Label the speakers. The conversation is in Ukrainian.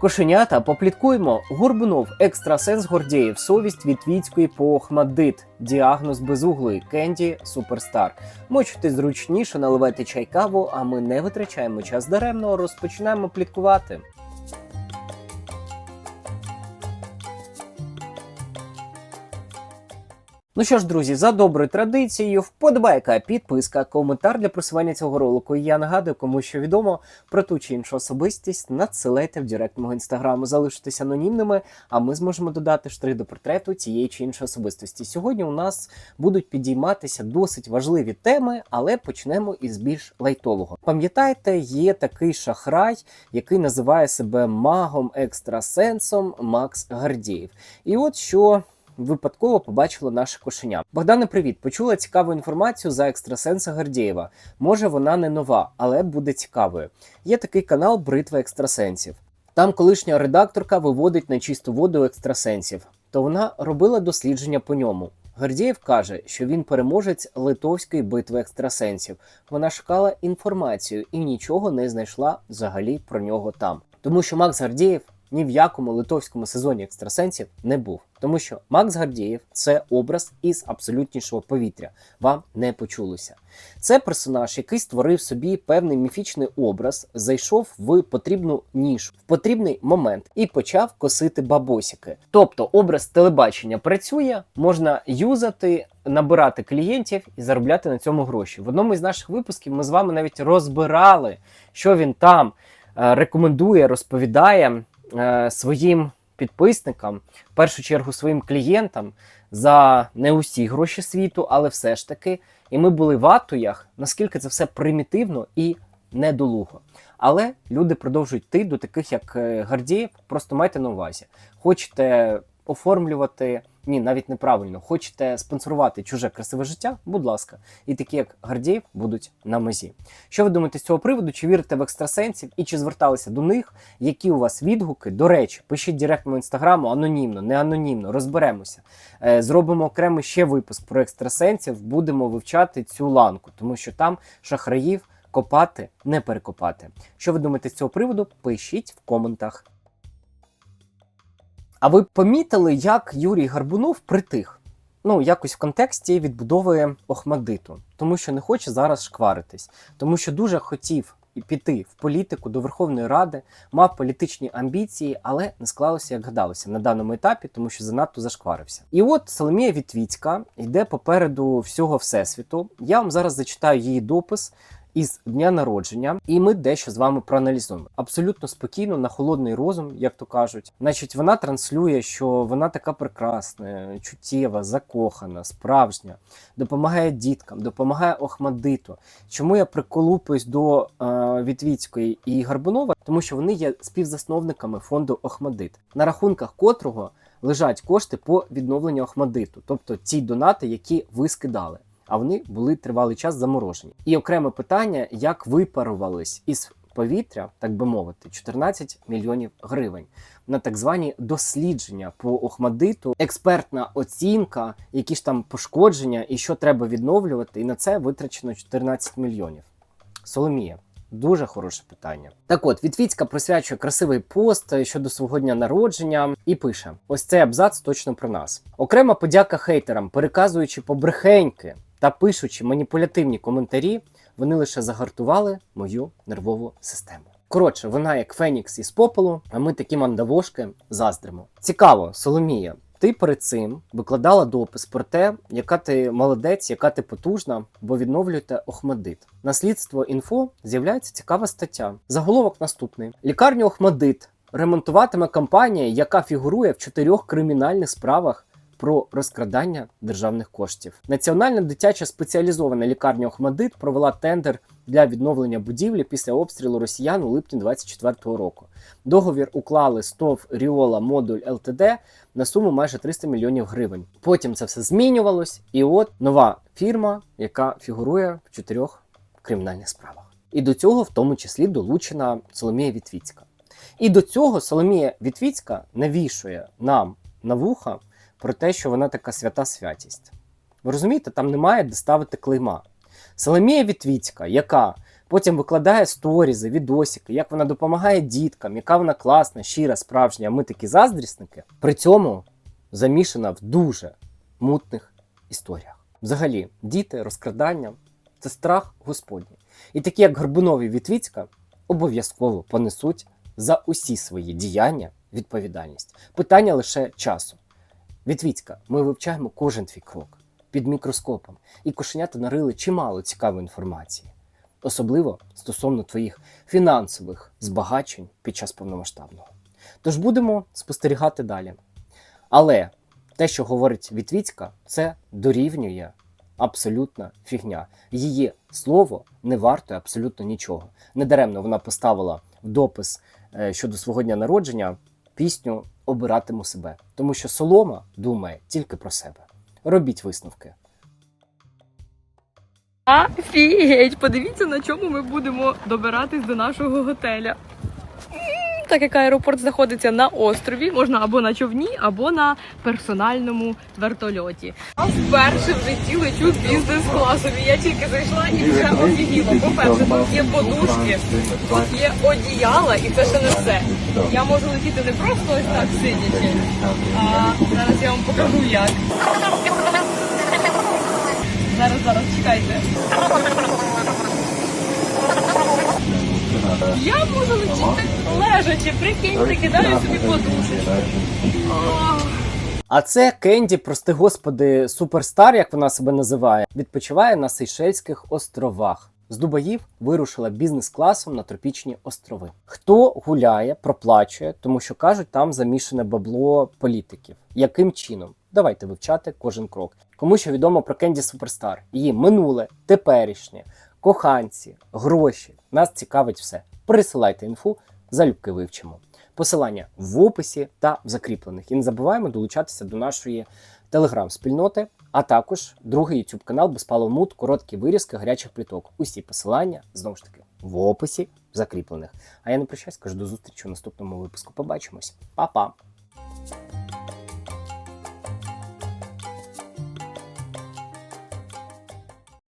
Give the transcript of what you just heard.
Speaker 1: Кошенята, попліткуємо. Горбунов, екстрасенс Гордєєв, совість Вітвіцької по Охмаддит, діагноз безуглої, Кенді, суперстар. Мочте зручніше, наливайте чай каву, а ми не витрачаємо час даремно, розпочинаємо пліткувати. Ну що ж, друзі, за доброю традицією, вподобайка, підписка, коментар для просування цього ролику. Я нагадую, кому що відомо про ту чи іншу особистість, надсилайте в директ мого інстаграму, залишитися анонімними, а ми зможемо додати штрих до портрету цієї чи іншої особистості. Сьогодні у нас будуть підійматися досить важливі теми, але почнемо із більш лайтового. Пам'ятаєте, є такий шахрай, який називає себе магом екстрасенсом Макс Гардієв. І от що випадково побачило наше кошеня. Богдане, привіт! Почула цікаву інформацію за екстрасенса Гордєєва. Може, вона не нова, але буде цікавою. Є такий канал Бритва екстрасенсів. Там колишня редакторка виводить на чисту воду екстрасенсів, то вона робила дослідження по ньому. Гордєєв каже, що він переможець литовської битви екстрасенсів. Вона шукала інформацію і нічого не знайшла взагалі про нього там. Тому що Макс Гордєєв ні в якому литовському сезоні екстрасенсів не був. Тому що Макс Гордєєв – це образ із абсолютнішого повітря. Вам не почулося. Це персонаж, який створив собі певний міфічний образ, зайшов в потрібну нішу, в потрібний момент і почав косити бабосики. Тобто образ телебачення працює, можна юзати, набирати клієнтів і заробляти на цьому гроші. В одному із наших випусків ми з вами навіть розбирали, що він там е, рекомендує, розповідає е, своїм підписникам, в першу чергу своїм клієнтам за не усі гроші світу, але все ж таки. І ми були в атуях, наскільки це все примітивно і недолуго. Але люди продовжують йти до таких, як е, Гардієв, просто майте на увазі. Хочете оформлювати, ні, навіть неправильно, хочете спонсорувати чуже красиве життя, будь ласка, і такі, як Гардієв, будуть на мезі. Що ви думаєте з цього приводу? Чи вірите в екстрасенсів і чи зверталися до них? Які у вас відгуки? До речі, пишіть директ мого інстаграму анонімно, не анонімно, розберемося. Е, Зробимо окремий ще випуск про екстрасенсів, будемо вивчати цю ланку, тому що там шахраїв копати, не перекопати. Що ви думаєте з цього приводу? Пишіть в коментах. А ви помітили, як Юрій Гарбунов притих? Ну, якось в контексті відбудови Охмадиту, тому що не хоче зараз шкваритись, тому що дуже хотів піти в політику до Верховної Ради, мав політичні амбіції, але не склалося, як гадалося, на даному етапі, тому що занадто зашкварився. І от Соломія Вітвіцька йде попереду всього всесвіту. Я вам зараз зачитаю її допис. Із дня народження, і ми дещо з вами проаналізуємо абсолютно спокійно, на холодний розум, як то кажуть. Значить, вона транслює, що вона така прекрасна, чуттєва, закохана, справжня, допомагає діткам, допомагає Охмадиту. Чому я приколупуюсь до е, Вітвіцької і Гарбунова? Тому що вони є співзасновниками фонду Охмадит, на рахунках котрого лежать кошти по відновленню Охмадиту, тобто ті донати, які ви скидали а вони були тривалий час заморожені. І окреме питання, як випарувались із повітря, так би мовити, 14 мільйонів гривень на так звані дослідження по Охмадиту, експертна оцінка, які ж там пошкодження і що треба відновлювати. І на це витрачено 14 мільйонів. Соломія. Дуже хороше питання. Так от, Вітвіцька присвячує красивий пост щодо свого дня народження і пише: ось цей абзац точно про нас. Окрема подяка хейтерам, переказуючи побрехеньки та пишучи маніпулятивні коментарі, вони лише загартували мою нервову систему. Коротше, вона як Фенікс із попелу, а ми такі мандавошки заздримо. Цікаво, Соломія. Ти перед цим викладала допис про те, яка ти молодець, яка ти потужна, бо відновлюєте Охмадит. Наслідство інфо з'являється цікава стаття. Заголовок наступний: лікарню Охмадит ремонтуватиме компанія, яка фігурує в чотирьох кримінальних справах про розкрадання державних коштів. Національна дитяча спеціалізована лікарня Охмадит провела тендер для відновлення будівлі після обстрілу росіян у липні 2024 року. Договір уклали СТОВ Ріола Модуль ЛТД на суму майже 300 мільйонів гривень. Потім це все змінювалось, і от нова фірма, яка фігурує в чотирьох кримінальних справах. І до цього, в тому числі, долучена Соломія Вітвіцька. І до цього Соломія Вітвіцька навішує нам на вуха про те, що вона така свята святість. Ви розумієте, там немає де ставити клейма. Соломія Вітвіцька, яка Потім викладає сторізи, відосики, як вона допомагає діткам, яка вона класна, щира, справжня, а ми такі заздрісники. При цьому замішана в дуже мутних історіях. Взагалі, діти, розкрадання це страх Господній. І такі, як Горбунов і Вітвіцька, обов'язково понесуть за усі свої діяння відповідальність. Питання лише часу. Вітвіцька, ми вивчаємо кожен твій крок під мікроскопом, і кошенята нарили чимало цікавої інформації, особливо стосовно твоїх фінансових збагачень під час повномасштабного. Тож будемо спостерігати далі. Але те, що говорить Вітвіцька, це дорівнює абсолютна фігня. Її слово не вартує абсолютно нічого. Недаремно вона поставила в допис е, щодо свого дня народження пісню Обиратиму себе, тому що солома думає тільки про себе. Робіть висновки.
Speaker 2: Афігеть! подивіться, на чому ми будемо добиратись до нашого готеля. Так як аеропорт знаходиться на острові, можна або на човні, або на персональному вертольоті. Я вперше в житті лечу бізнес-класом. Я тільки зайшла і вже офігіла. По-перше, тут є подушки, тут є одіяла, і це ще не все. Я можу летіти не просто ось так сидячи, а зараз я вам покажу як. Зараз, зараз, чекайте. Я можу летіти лежачи, прикиньте, кидаю собі подушечку.
Speaker 1: А це Кенді, прости господи, суперстар, як вона себе називає, відпочиває на Сейшельських островах. З Дубаїв вирушила бізнес-класом на тропічні острови. Хто гуляє, проплачує, тому що кажуть, там замішане бабло політиків. Яким чином? Давайте вивчати кожен крок. Кому що відомо про Кенді Суперстар, її минуле, теперішнє, коханці, гроші. Нас цікавить все. Присилайте інфу, залюбки вивчимо. Посилання в описі та в закріплених. І не забуваємо долучатися до нашої телеграм-спільноти, а також другий YouTube канал Безпалов Мут, короткі вирізки гарячих пліток. Усі посилання знову ж таки в описі в закріплених. А я не прощаюсь, кажу до зустрічі у наступному випуску. Побачимось, Па-па!